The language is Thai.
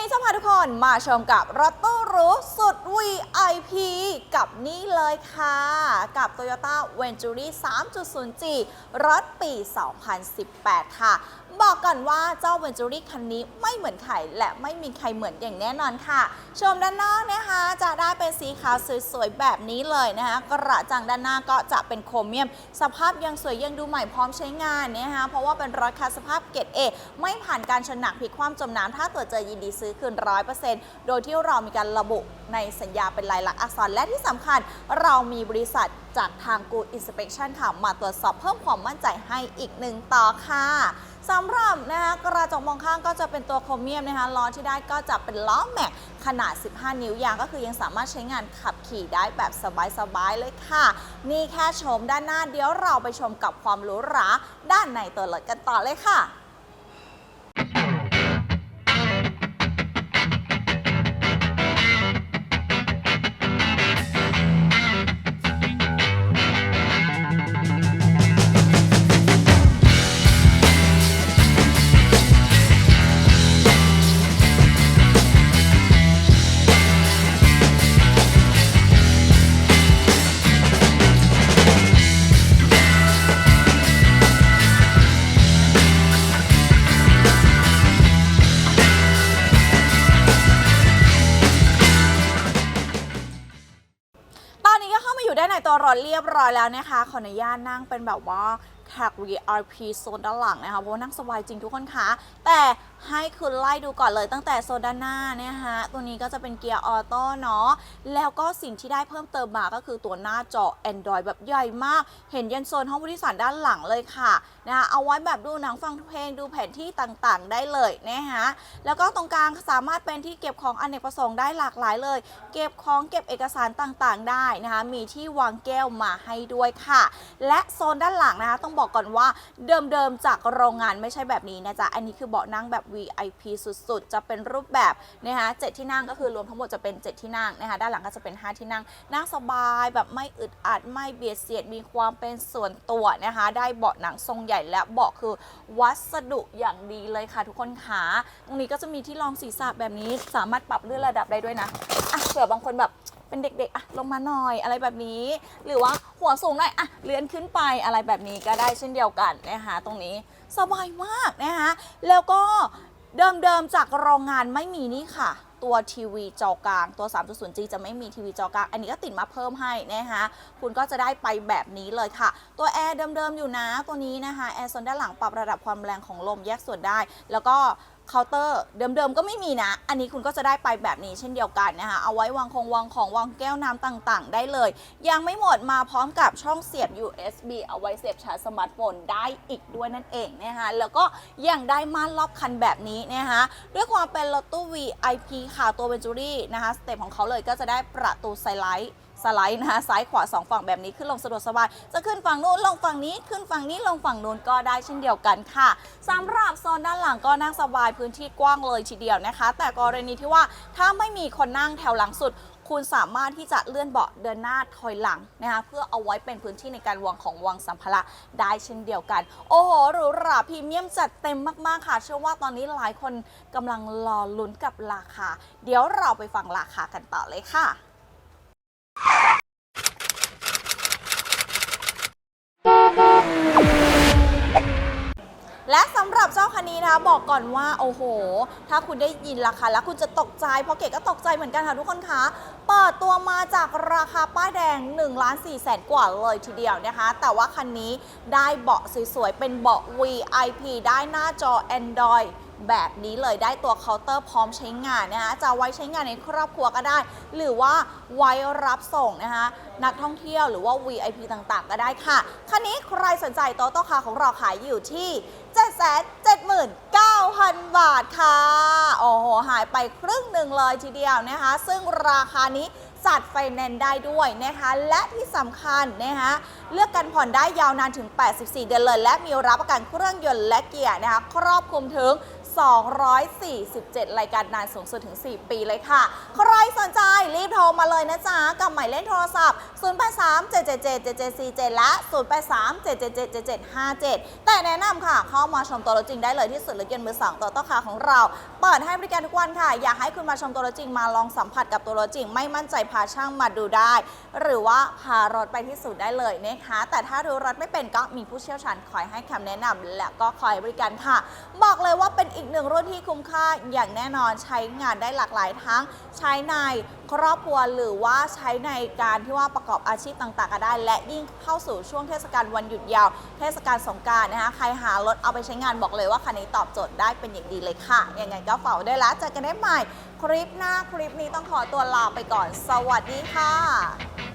นี้จะพาทุกคนมาชมกับรถตู้ หรูสุด VIP กับนี่เลยค่ะ กับ Toyota Venturi 3.0G รถปี 2018 ค่ะ บอกก่อนว่าเจ้า Venturi คันนี้ไม่เหมือนใครและไม่มีใครเหมือนอย่างแน่นอนค่ะ ชมด้านนอกนะคะ จะได้เป็นสีขาวสวยๆ แบบนี้เลยนะคะ กระจังด้านหน้าก็จะเป็นโครเมียม สภาพยังสวยยังดูใหม่พร้อมใช้งานนะคะเพราะว่าเป็นรถคัสภาพเกรดเอไม่ผ่านการชนหนักพลิกคว่ำจมน้ำถ้าตรวจเจอยินดีซื้อคืนร้อยเปอร์เซ็นต์โดยที่เรามีการระบุในสัญญาเป็นลายลักษณ์อักษรและที่สำคัญ เรามีบริษัทจากทาง Good Inspection ค่ะ มาตรวจสอบเพิ่มความมั่นใจให้อีกหนึ่งต่อค่ะสำหรับนะคะกระจกมองข้างก็จะเป็นตัวโครเมียมนะคะล้อที่ได้ก็จะเป็นล้อแม็กขนาด 15 นิ้วยางก็คือยังสามารถใช้งานขับขี่ได้แบบสบายๆเลยค่ะ นี่แค่ชมด้านหน้าเดี๋ยวเราไปชมกับความหรูหราด้านในตัวรถกันต่อเลยค่ะ ตัวรถเรียบร้อยแล้วนะคะ ขออนุญาตนั่งเป็นแบบว่าแท็ก VIP โซนด้านหลังนะคะ เพราะว่านั่งสบายจริงทุกคนคะแต่ ให้คุณไล่ดูก่อนเลยตั้งแต่โซนด้านหน้านะคะตัวนี้ก็จะเป็นเกียร์ออโต้เนาะ แล้วก็สิ่งที่ได้เพิ่มเติมมาก็คือตัวหน้าจอ Android แบบใหญ่มาก เห็นยันโซนห้องผู้โดยสารด้านหลังเลยค่ะนะคะเอาไว้แบบดูหนังฟังเพลงดูแผนที่ต่างๆ ได้เลยนะคะแล้วก็ตรงกลางสามารถเป็นที่เก็บของอเนกประสงค์ได้หลากหลายเลย เก็บของเก็บเอกสารต่างๆ ได้นะคะ มีที่วางแก้วมาให้ด้วยค่ะ และโซนด้านหลังนะคะต้องบอกก่อนว่าเดิมๆจากโรงงานไม่ใช่แบบนี้นะจ๊ะ อันนี้คือเบาะนั่งแบบ VIP สุดๆ จะเป็นรูปแบบนะคะเจ็ดที่นั่งก็คือรวมทั้งหมดจะเป็น 7 ที่นั่งนะคะด้านหลังก็จะเป็น 5 ที่นั่ง นั่งสบายแบบไม่อึดอัดไม่เบียดเสียดมีความเป็นส่วนตัวนะคะได้เบาะหนังทรงใหญ่และเบาะคือวัสดุอย่างดีเลยค่ะทุกคนขาตรงนี้ก็จะมีที่รองศีรษะแบบนี้สามารถปรับเลื่อนระดับได้ด้วยนะอะเผื่อบางคนแบบ เป็นเด็กๆอะลงมาหน่อยอะไรแบบนี้ หรือว่าหัวสูงหน่อยอะเลื่อนขึ้นไปอะไรแบบนี้ก็ได้เช่นเดียวกันนะคะตรงนี้สบายมากนะคะแล้วก็เดิมๆจากโรงงานไม่มีนี่ค่ะตัวทีวีจอกลางตัว 3.0G จะไม่มีทีวีจอกลาง อันนี้ก็ติดมาเพิ่มให้นะคะคุณก็จะได้ไปแบบนี้เลยค่ะ ตัวแอร์เดิมๆอยู่นะตัวนี้นะคะแอร์โซนด้านหลังปรับระดับความแรงของลมแยกส่วนได้ แล้วก็ เคาน์เตอร์เดิมๆก็ไม่มีนะ อันนี้คุณก็จะได้ไปแบบนี้เช่นเดียวกันนะคะ เอาไว้วางคงวางของวางแก้วน้ำต่างๆ ได้เลย ยังไม่หมดมาพร้อมกับช่องเสียบ USB เอาไว้เสียบชาร์จสมาร์ทโฟนได้อีกด้วยนั่นเองนะคะ แล้วก็ยังได้ม่านรอบคันแบบนี้นะคะด้วยความเป็นรถตู้ VIP ค่ะตัวเวนจูรี่นะคะสเต็ปของเขาเลยก็จะได้ประตูไซไลท์ สไลด์นะคะซ้ายขวาสองฝั่งแบบนี้ขึ้นลงสะดวกสบาย จะขึ้นฝั่งนู้นลงฝั่งนี้ขึ้นฝั่งนี้ลงฝั่งนู้นก็ได้เช่นเดียวกันค่ะสำหรับโซนด้านหลังก็นั่งสบายพื้นที่กว้างเลยทีเดียวนะคะ แต่กรณีที่ว่าถ้าไม่มีคนนั่งแถวหลังสุดคุณสามารถที่จะเลื่อนเบาะเดินหน้าถอยหลังนะคะเพื่อเอาไว้เป็นพื้นที่ในการวางของวางสัมภาระได้เช่นเดียวกัน โอ้โหหรูหราพรีเมียมจัดเต็มมากๆค่ะ เชื่อว่าตอนนี้หลายคนกำลังรอลุ้นกับราคา เดี๋ยวเราไปฟังราคากันต่อเลยค่ะ และสำหรับเจ้าคันนี้นะคะบอกก่อนว่าโอ้โห ถ้าคุณได้ยินราคาแล้วคุณจะตกใจเพราะเก๋ก็ตกใจเหมือนกันค่ะทุกคนคะเปิดตัวมาจากราคาป้ายแดง1ล้าน4แสนกว่าเลยทีเดียวนะคะ แต่ว่าคันนี้ได้เบาะสวยๆ เป็นเบาะ VIP ได้หน้าจอ Android แบบนี้เลยได้ตัวเคาน์เตอร์พร้อมใช้งานนะคะจะไว้ใช้งานในครอบครัวก็ได้ หรือว่าไว้รับส่งนะคะนักท่องเที่ยวหรือว่า VIP ต่างๆ ก็ได้ค่ะ คันนี้ใครสนใจโตโต้คาของเราขายอยู่ที่ 779,000 บาทค่ะ โอ้โห หายไปครึ่งหนึ่งเลยทีเดียวนะคะ ซึ่งราคานี้จัดไฟแนนซ์ได้ด้วยนะคะ และที่สำคัญนะคะเลือกกันผ่อนได้ยาวนานถึง 84 เดือนเลย และมีรับประกันเครื่องยนต์และเกียร์นะคะ ครอบคลุมถึง 247 รายการนานสูงสุดถึง 4 ปีเลยค่ะ ใครสนใจรีบโทรมาเลยนะจ๊ะ กับหมายเลขโทรศัพท์ 0837777747 และ 0837777757 แต่แนะนำค่ะ เข้ามาชมตัวจริงได้เลยที่สุดรถยนต์มือสองตัวต้อคาของเรา เปิดให้บริการทุกวันค่ะ อยากให้คุณมาชมตัวจริงมาลองสัมผัสกับตัวจริง ไม่มั่นใจพาช่างมาดูได้ หรือว่าพารถไปที่ศูนย์ได้เลยนะคะ แต่ถ้าดูรถไม่เป็นก็มีผู้เชี่ยวชาญคอยให้คำแนะนำและก็คอยบริการค่ะ บอกเลยว่าเป็นอีีกหนึ่งรุ่นที่คุ้มค่าอย่างแน่นอนใช้งานได้หลากหลายทั้งใช้ในครอบครัวหรือว่าใช้ในการที่ว่าประกอบอาชีพต่างๆก็ได้ และยิ่งเข้าสู่ช่วงเทศกาลวันหยุดยาว เทศกาลสงการนะคะใครหารถเอาไปใช้งานบอกเลยว่าคันนี้ตอบโจทย์ได้เป็นอย่างดีเลยค่ะยังไงก็ฝากได้วยแล้วเจอกันได้ใหม่ คลิปหน้าคลิปนี้ต้องขอตัวลาไปก่อน สวัสดีค่ะ